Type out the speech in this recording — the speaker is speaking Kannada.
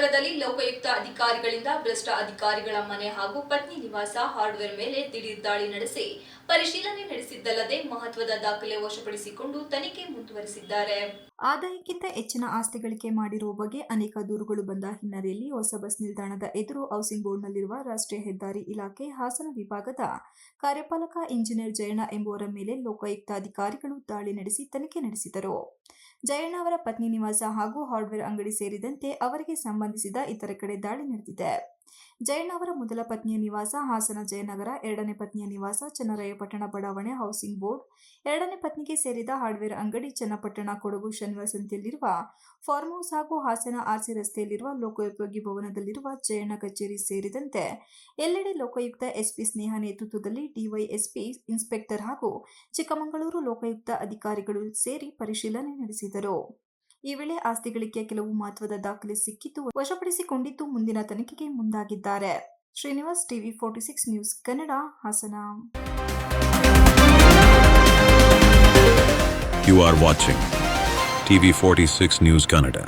ನಗರದಲ್ಲಿ ಲೋಕಾಯುಕ್ತ ಅಧಿಕಾರಿಗಳಿಂದ ಭ್ರಷ್ಟ ಅಧಿಕಾರಿಗಳ ಮನೆ ಹಾಗೂ ಪತ್ನಿ ನಿವಾಸ, ಹಾರ್ಡ್ವೇರ್ ಮೇಲೆ ದಿಢೀರ್ ದಾಳಿ ನಡೆಸಿ ಪರಿಶೀಲನೆ ನಡೆಸಿದ್ದಲ್ಲದೆ ಮಹತ್ವದ ದಾಖಲೆ ವಶಪಡಿಸಿಕೊಂಡು ತನಿಖೆ ಮುಂದುವರೆಸಿದ್ದಾರೆ. ಆದಾಯಕ್ಕಿಂತ ಹೆಚ್ಚಿನ ಆಸ್ತಿ ಗಳಿಕೆ ಮಾಡಿರುವ ಬಗ್ಗೆ ಅನೇಕ ದೂರುಗಳು ಬಂದ ಹಿನ್ನೆಲೆಯಲ್ಲಿ ಹೊಸ ಬಸ್ ನಿಲ್ದಾಣದ ಎದುರು ಹೌಸಿಂಗ್ ಬೋರ್ಡ್ನಲ್ಲಿರುವ ರಾಷ್ಟ್ರೀಯ ಹೆದ್ದಾರಿ ಇಲಾಖೆ ಹಾಸನ ವಿಭಾಗದ ಕಾರ್ಯಪಾಲಕ ಇಂಜಿನಿಯರ್ ಜಯಣ್ಣ ಎಂಬುವರ ಮೇಲೆ ಲೋಕಾಯುಕ್ತ ಅಧಿಕಾರಿಗಳು ದಾಳಿ ನಡೆಸಿ ತನಿಖೆ ನಡೆಸಿದರು. ಜಯಣ್ಣ ಅವರ ಪತ್ನಿ ನಿವಾಸ ಹಾಗೂ ಹಾರ್ಡ್ವೇರ್ ಅಂಗಡಿ ಸೇರಿದಂತೆ ಅವರಿಗೆ ಸಂಬಂಧಿಸಿದ ಇತರ ಕಡೆ ದಾಳಿ ನಡೆದಿದೆ. ಜಯಣ್ಣ ಅವರ ಮೊದಲ ಪತ್ನಿಯ ನಿವಾಸ ಹಾಸನ ಜಯನಗರ, ಎರಡನೇ ಪತ್ನಿಯ ನಿವಾಸ ಚನ್ನರಾಯಪಟ್ಟಣ ಬಡಾವಣೆ ಹೌಸಿಂಗ್ ಬೋರ್ಡ್. ಎರಡನೇ ಪತ್ನಿಗೆ ಸೇರಿದ ಹಾರ್ಡ್ವೇರ್ ಅಂಗಡಿ ಚನ್ನಪಟ್ಟಣ ಕೊಡಗು ಶನಿವಾರ ಸಂತೆಯಲ್ಲಿರುವ ಫಾರ್ಮ್ ಹೌಸ್ ಹಾಗೂ ಹಾಸನ ಆರ್ಸಿ ರಸ್ತೆಯಲ್ಲಿರುವ ಲೋಕೋಪಯೋಗಿ ಭವನದಲ್ಲಿರುವ ಜಯಣ್ಣ ಕಚೇರಿ ಸೇರಿದಂತೆ ಎಲ್ಲೆಡೆ ಲೋಕಾಯುಕ್ತ ಎಸ್ಪಿ ಸ್ನೇಹ ನೇತೃತ್ವದಲ್ಲಿ ಡಿವೈಎಸ್ಪಿ ಇನ್ಸ್ಪೆಕ್ಟರ್ ಹಾಗೂ ಚಿಕ್ಕಮಗಳೂರು ಲೋಕಾಯುಕ್ತ ಅಧಿಕಾರಿಗಳು ಸೇರಿ ಪರಿಶೀಲನೆ ನಡೆಸಿದರು. ಈ ವೇಳೆ ಆಸ್ತಿಗಳಿಗೆ ಕೆಲವು ಮಹತ್ವದ ದಾಖಲೆ ಸಿಕ್ಕಿದ್ದು ವಶಪಡಿಸಿಕೊಂಡಿದ್ದು ಮುಂದಿನ ತನಿಖೆಗೆ ಮುಂದಾಗಿದ್ದಾರೆ Srinivas TV forty six news Kannada, Hassan You are watching TV46 News Kannada.